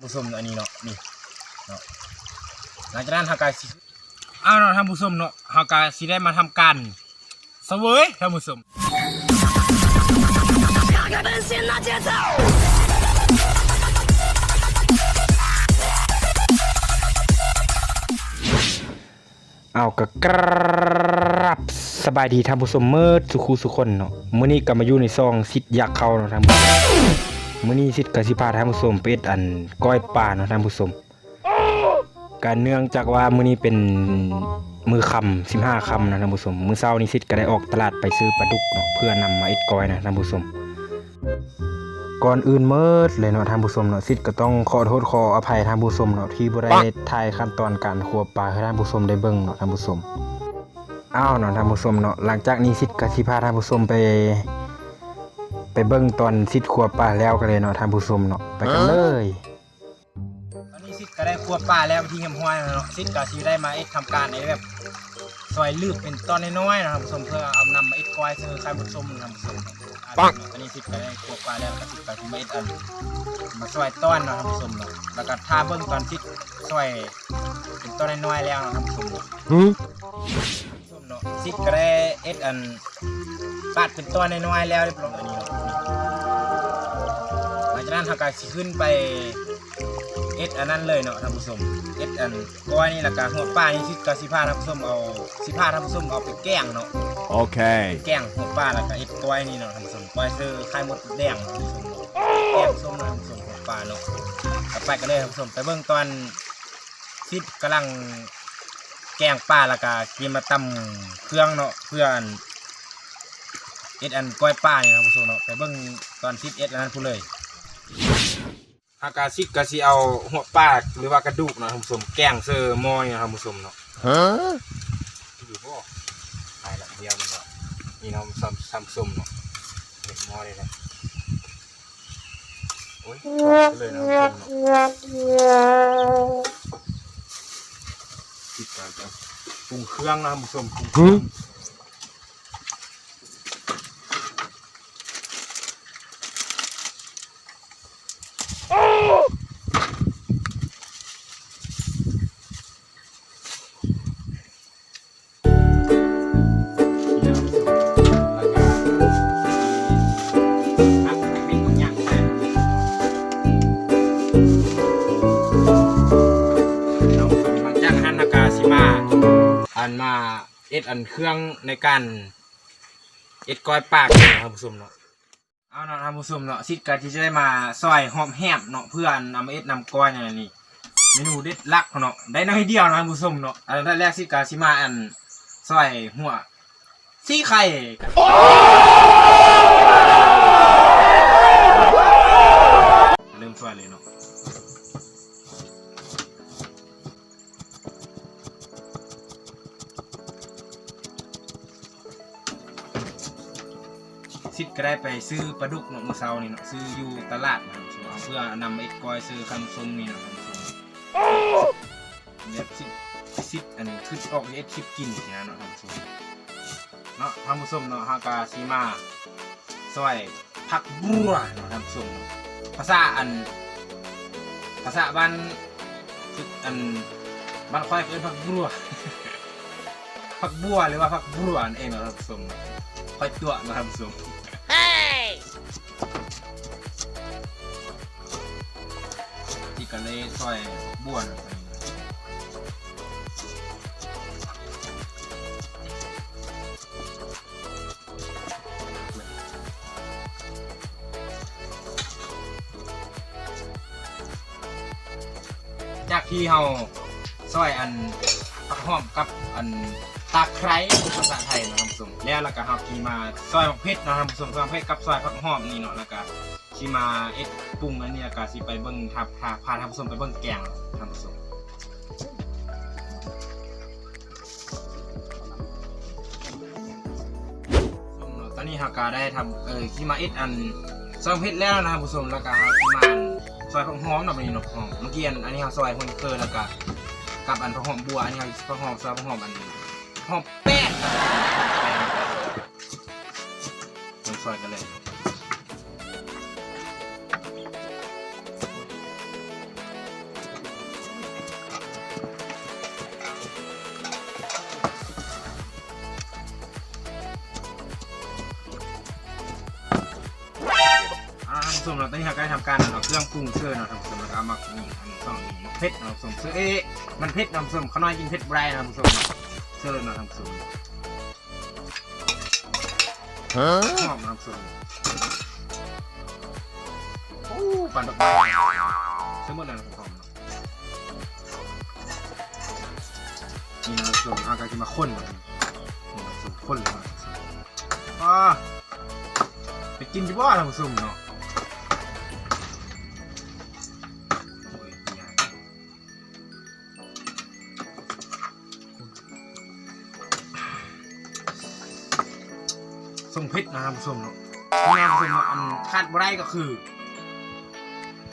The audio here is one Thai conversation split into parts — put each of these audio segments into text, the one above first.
บุสมอันนี้เนาะนี่เนาะหลังจากนั้นฮากาสิอ้าวเราทำบุสมเนาะฮากาสิได้มาทำการเสวยทำบุสมเอากระกรับสบายดีทำานผู้ชมเมิดสุขูสุคนเนาะมื่อนี้ก็มาอยู่ในซองสิทธิ์อยากเข้าเนาะทำผู้ มื้อนี้สิทธิ์ก็สิพาท่านผู้ชมไปเอ็ดอันก้อยปลาเนาะท่านผู้ชมการเนื่องจากว่ามื้อนี้เป็นมือค่ำ15ค่ำนะท่านผู้ชมมื้อเช้านี้สิทธิ์ก็ได้ออกตลาดไปซื้อปลาดุกเนาะเพื่อนำมาเอ็ดก้อยนะท่านผู้ชมก่อนอื่นเมิดเลยเนาะท่านผู้ชมเนาะสิทธิ์ก็ต้องขอโทษขออภัยท่านผู้ชมเนาะที่บ่ได้ถ่ายขั้นตอนการคั่วปลาให้ท่านผู้ชมได้เบิ่งเนาะท่านผู้ชมอ้าวเนาะท่านผู้ชมเนาะหลังจากนี้สิทธิ์ก็สิพาท่านผู้ชมไป ไปเบิ่งตอนสิทธิ์คั่วปลาแล้วกันเลยเนาะท่านผู้ชมเนาะไปกันเลยตอนนี้ซิดก็ได้ครัวปลาแล้วที่เงียบห้อยเนาะซิดก็สิได้มาเอ็ดทำการในแบบซอยลืบเป็นตอนน้อยๆนะครับท่านผู้ชมเพื่อเอานำมาเอ็ดก้อยซื้อไข่มดส้มนะครับท่านผู้ชมปังอันนี้ซิดก็ได้ครัวปลาแล้วก็ซิดก็สิมาเอ็ดอันมาซอยต้อนเนาะท่านผู้ชมเนาะแล้วก็ท่าเบิ่งตอนซิดซอยเป็นตอนน้อยๆแล้วเนาะท่านผู้ชมเนาะส้มเนาะซิดก็ได้เอ็ดอันปาดเป็นตัวน้อยๆแล้วเรียบร้อย จากนั้นทากาสิขึ้นไปเอ็ดอันนั้นเลยเนาะท่านผู้ชมเอ็ดอันก้อยนี่และกาหัวป้านี่ซิดก็สิพาท่านผู้ชมเอาสิพาท่านผู้ชมเอาไปแกล้งเนาะ Okay. แกล้งหัวป้าแล้วก็เอ็ดก้อยนี่เนาะท่านผู้ชมก้อยซื้อไข่มดแดงเนาะท่านผู้ชมเนาะแกล้งส้มเนาะท่านผู้ชมหัวป้าเนาะก็ไปกันเลยท่านผู้ชมไปเบิ่งตอนซิดกำลังแกงปลาแล้วก็กินมาตำเครื่องเนาะเพื่ออันเอ็ดอันก้อยปลาเนี่ยครับผู้ชมเนาะไปเบิ่งตอนซิดเอ็ดอันนั้นพูดเลย ฮากาซิดก็สิเอาหัวปลาหรือว่ากระดูกเนาะท่านผู้ชมแกงเซอร์มอยเนาะท่านผู้ชมเนาะ Huh? อยู่บ่ตายละเดียวนี่เนาะนี่เนาะซัมซัมซุมเนาะเห็นมอเลยนะโอ้ยบอกเลยนะท่านผู้ชมเนาะซิดก็จะปรุงเครื่องนะท่านผู้ชมปรุงเครื่อง อ็ดอันเครื่องในการเอ็ดก้อยปากนะครับผู้ชมเนาะเอาเนาะท่านผู้ชมเนาะซิดกาที่จะได้มาซอยหอมแหบเนาะเพื่อนนำมาเอ็ดนำก้อยอย่างนี้เมนูเด็ดลักเนาะได้น้อยเดียวนะท่านผู้ชมเนาะอันแรกซิดกาชิมาอันซอยหัวซี่ไข่เริ่มซอยเลยเนาะ ซิดก็ได้ไปซื้อปลาดุกเนาะมือเช้านี่เนาะซื้ออยู่ตลาดนะครับเพื่อนำมาเอ็ดกอยซื้อคำส้มนี่เนาะคำส้มเนี่ยซิดซิดอันนี้คือออกเอ็ดคลิปกินอย่างเนาะคำส้มเนาะคำส้มเนาะฮากาซีมาซอยผักบัวเนาะคำส้มภาษาอัน ภาษาบ้านคืออันบ้านค่อยเอิ้นผักบัวผักบัวหรือว่าผักบัวนั่นเองเนาะคำส้มค่อยตัวนะคำส้ม กันเลยซอยบ้วนจากที่เฮาซอยอันผักหอมกับอัน ตาไคร้ภาษาไทยนะครับผู้ชมแล้วแล้วก็เฮากีมาซอยผักเผ็ดเนะครับผู้ชมซอยผักเผ็ดกับซอยผักหอมนี่เนาะแล้วก็ชิมาเอ็ดปรุงอันนี้แล้วก็สิไปเบิ่งทับพาพาท่านผู้ชมไปเบิ่งแกงท่านผู้ชมตอนนี้ฮากาได้ทำเออชิมาเอ็ดอันซอยเผ็ดแล้วนะครับผู้ชมแล้วก็ชิมาอันซอยผักหอมเนาะบัดนี้เนาะหอมเมื่อกี้อันนี้เฮาซอยคนเคยแล้วก็กับอันผักหอมบัวอันนี้เฮาผักหอมซอยผักหอมอัน หอมแป้งซอยกันเลยสมเราตอนนี้เราการทำการเราเครื่องปรุงเชื่อเราทำสมเราเอามานี่อันนี้ต้องมีเผ็ดเราสมเชื่อเอ๊ะมันเผ็ดเราสมเขาน้อยกินเผ็ดไรนงเราสม เนาะเสื้อเนาะท่านผู้ชมหอมเนาะท่านผู้ชมโอ้ปั่นดอกไม้เสื้อหมดเลยนะท่านผู้ชมเนาะนี่นะท่านผู้ชมเอาก็จะมาข้นแบบนี้นี่ท่านผู้ชมข้นเลยนะท่านผู้ชมอ่าไปกินจีบ้าท่านผู้ชมเนาะ ทรงเพชรนะครับผู้ชมเนาะแม่ผู้ชมเนาะอันคาดบ่ได้ก็คือ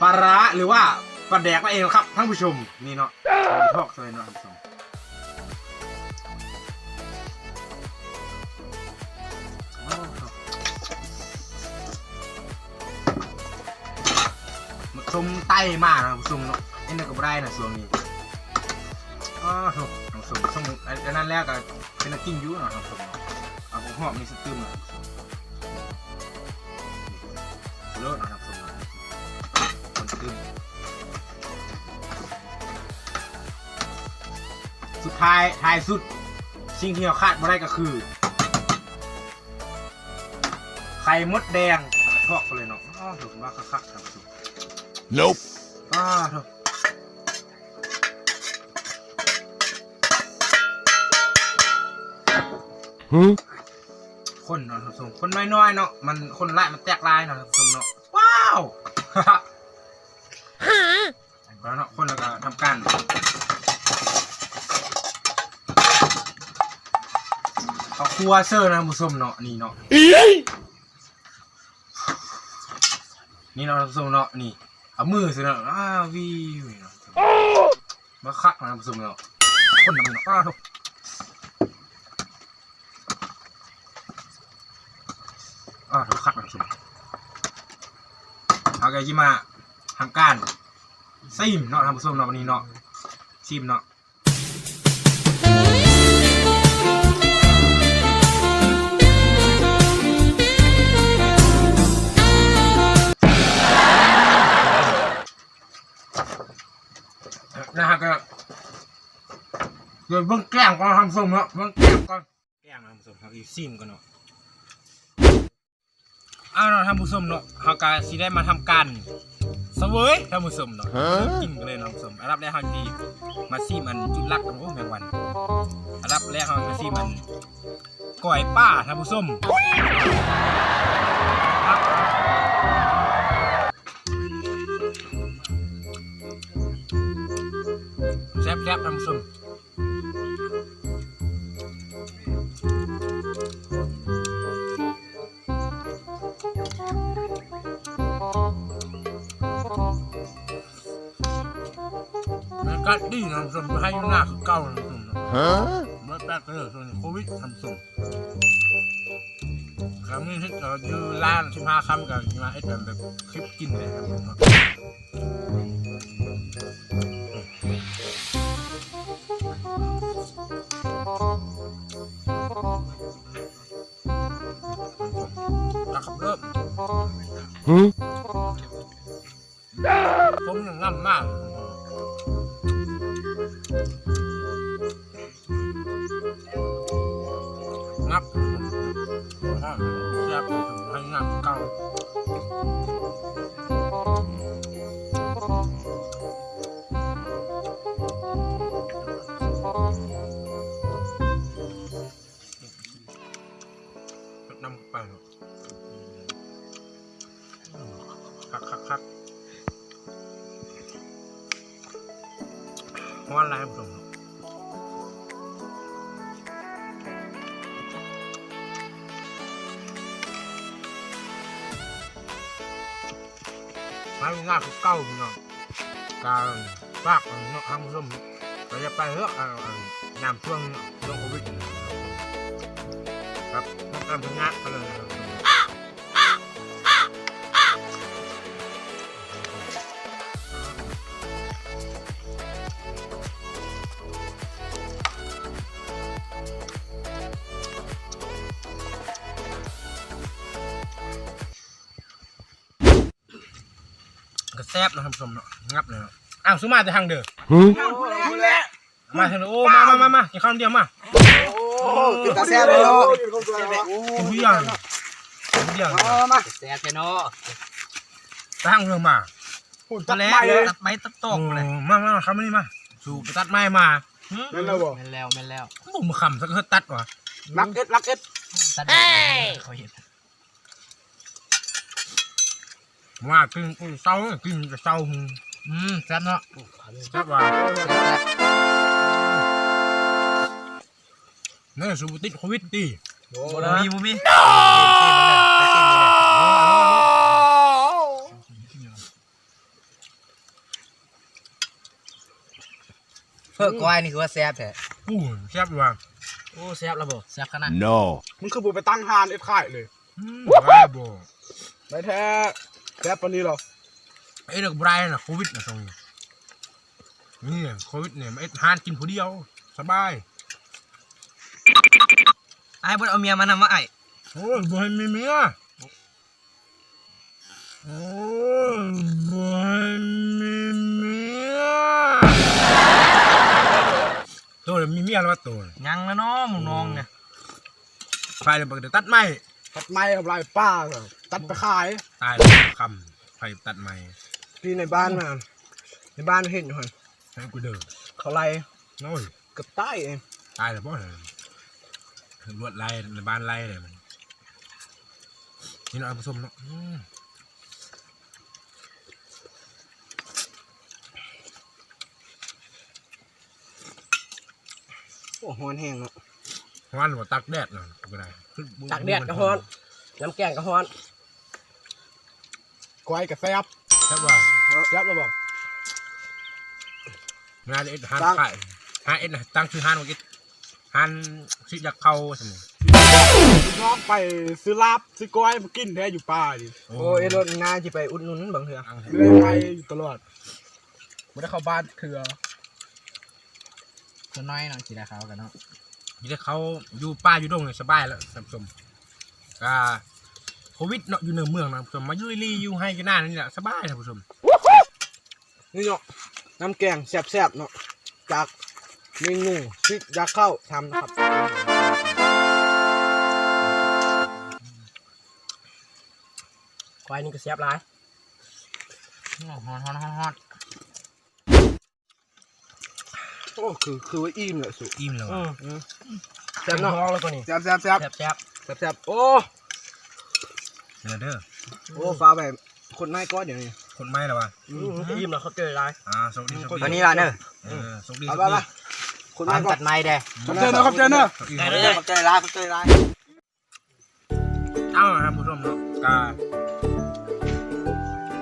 ปลาร้าหรือว่าปลาแดกนั่นเองครับท่านผู้ชมนี่เนาะทอกเลยเนาะท่านผู้ชมอ้าชมไต้มากนะผู้ชมเนาะเอ็นกับได้นะส่วนนี้อ้าวครับท่านผู้ชมช่วงอันนั้นแล้วก็เป็นนักกินอยูเนาะท่านผู้ชมเนาะเอาของหอมนี่สตึมเนะ สุดท้ายท้ายสุด สิ่งที่เราคาดไม่ได้ก็คือ ไข่มดแดงทอกกันเลยเนาะอ้าวถูกว่าคักๆท่านผู้ชม Nope. อ้าเถอะคนเนาะท่านผู้ชมคนน้อยๆเนาะมันคนไล่มันแตกลายเนาะท่านผู้ชมเนาะ วเซอร์นะท่านผู้ชมเนาะนี่เนาะนี่เนาะท่านผู้ชมเนาะนี่เอามือสิเนาะอ้าววิวนี่เนาะมาคักนะท่านผู้ชมเนาะคนน้ำเนาะอ้าวเถอะอ้าวเถอะคักนะท่านผู้ชมเอาไงที่มาทำการซิมเนาะท่านผู้ชมเนาะวันนี้เนาะซิมเนาะนะฮะ เดี๋ยวเบิ่งแกล้งก่อนท่านผู้ชมเนาะเบิ่งแกล้งก่อนแกล้งนะท่านผู้ชมครับอีซิมกันเนาะอ้าวเนาะท่านผู้ชมเนาะเฮาก็สิได้มาทำการเสวยท่านผู้ชมเนาะฮะกินกันเลยเนาะท่านผู้ชมอันดับแรกเฮาดีมาซีมันจุดลักกันโอ้แมงวันอันดับแรกเฮามาซีมันก้อยป้าท่านผู้ชมครับแซ่บๆท่านผู้ชม มันก็ดีนะท่านผู้ชมให้ยู่หน้าคือเก่านะท่งฮะมนาะเมื่อแป๊บก็เลยช่วงนี้โควิดทำส่งครั้งนี้ที่เราอยู่ร้านสิบห้าคำกับมาไอ้แบบแบบคลิปกินเลยครับ แซ่บถึงให้งานเก่า ร้านง่ายคือเก้าเนาะการฝากเนาะทางผู้ชมเราจะไปเรื่องน้ำท่วงเรื่องโควิดครับต้องทำงานกันเลย ซ่บๆเนาะท่านผู้ชมเนาะงับเลยเนาะอ้าวสุมาแต่ทางเด้อหือมาทางเด้อโอ้มามามามากินข้าวเดียวมากินกาแฟเลยเนาะกินทุกอย่างกินทุกอย่างมาแซ่บแค่นอทางเรื่องมาตัดไม้เลยตัดไม้ตัดตโอ้อกเลยมามาคำนี้มาสู่ไปตัดไม้มานั่นแล้วบ่แม่นแล้วแม่นแล้วผมมาคำสักเฮ็ดตัดว่ะรักเอ็ดรักเอ็ดตัดเฮ้ยเขาเห็น ว่ากินกินเศร้ากินแต่เศร้าอืมแซ่บเนาะแซ่บว่าแซ่บเนี่ยสู่ติดโควิดดิบ่มีบ่มีเพิ่มก้อยนี่คือว่าแซ่บแท้อู้แซ่บว่ะโอ้แซ่บแล้วบ่แซ่บขนาด No. มึงคือบุไปตั้งฮานเอ็ดข่ายเลยว่าบ่ไม่แท้ แซ่บปานนี้หรอไอ้เด็กไบรน์น่ะโควิดน่ะตรงนี่โควิดเนี่ยไอ้ทานกินผู้เดียว สบายไอ้บ่เอาเมียมานำมาไอ้โอ้ยบ่ให้มีเมียโอ้ยบ่ให้มีเมียตัวเลยมีเมียแล้ววะตัวยังแล้วเนาะหมูน้องเนี่ยไฟเลยบอกเดี๋ยวตัดไม้ ตัดไม้ทำลายป้าเหรอตัดไปขายตายแล้วคำไฟตัดไม้ที่ในบ้านมาในบ้านเห็นอยู่หั่นให้กูเดินเขาไล่โอ้ยเกับใต้เองตายแล้วบ่เนี่ยลวดไล่ในบ้านไล่เลยมันนี่เนาะเอาผสมเนาะอืมโอ้ฮอนแห้งเนาะ ฮ้อนว่าตักแดดเนาะก็ได้ตักแดดก็ฮ้อน น้ำแกงก็ฮ้อนก้อยกับแซ่บแค่ว่าแซ่บแล้วบ่งานเอ็ดฮันตั้งขายฮานเอ็ดน่ะตั้งชื่อฮันว่ากิฮันสิอยากเข้าสมมุติน้องไปซื้อลาบซื้อก้อยมากินแท้อยู่ป่าดิโอ้เอ็ดรถงานจะไปอุดหนุนบางเถื่ออังเลยไปอยู่ตลอดไม่ได้เข้าบ้านเถื่อตัวน้อยเนาะสิได้เขากันเนาะ นี่ถ้าเขาอยู่ป่าอยู่ดงเนี่ยสบายแล้วท่านผู้ชมก็โควิดเนาะอยู่ในเมืองนะท่านผู้ชมมาอยู่ลีอยู่ให้กันหน้านี่แหละสบายท่านผู้ชมนี่เนาะน้ำแกงแซ่บๆเนาะจากเมนูที่อยากเข้าทำนะครับควายนี่ก็แซ่บหลายฮอนฮอนฮอนฮอน โอ้คือคือว่าอิ่มเลยสุอิ่มแล้วอือะมแซ่บเนาะแล้วก็นี่แซ่บแซ่บแซ่บแซ่บแซ่บแซ่บแซ่บโอ้เดี๋ยวเด้อโอ้ฟ้าแบบคนไม่ก็เดี๋ยวนี้คนไม่แล้ววะอิ่มแล้วเขาเจอไรอ่าสวัสดีสวัสดีตัวนี้ล่ะเนอะเออสวัสดีเอาสไปวัสไปดีคนตาไม่มก็ตัดไม้เด้ขอบใจเนอะขอบใจเนอะได้เลยขอบใจร้ายขอบใจร้ายเอ้าท่านผู้ชมเนาะกา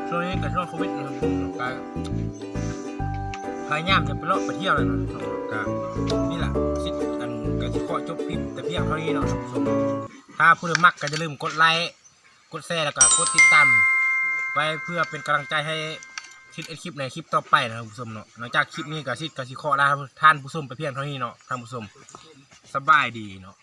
ช่วงนี้กับช่วงโควิดนะครับกาายายามจะไปเลาะไปเที่ยวแลยเนาะก็นี่แหละสิอันก็สิขอจบคลิปแต่เพียงเท่านี้เนาะท่านผู้ชมถ้าผู้ใดมักก็จะลืมกดไลค์กดแชร์แล้วก็กดติดตามไว้เพื่อเป็นกำลังใจให้ชิดเอ็ดคลิปในคลิปต่อไปนะครับผู้ชมเนาะหลังจากคลิปนี้ก็ชิดก็สิขอลาท่านผู้ชมไปเพียงเท่านี้เนาะท่านผู้ชมสบายดีเนาะ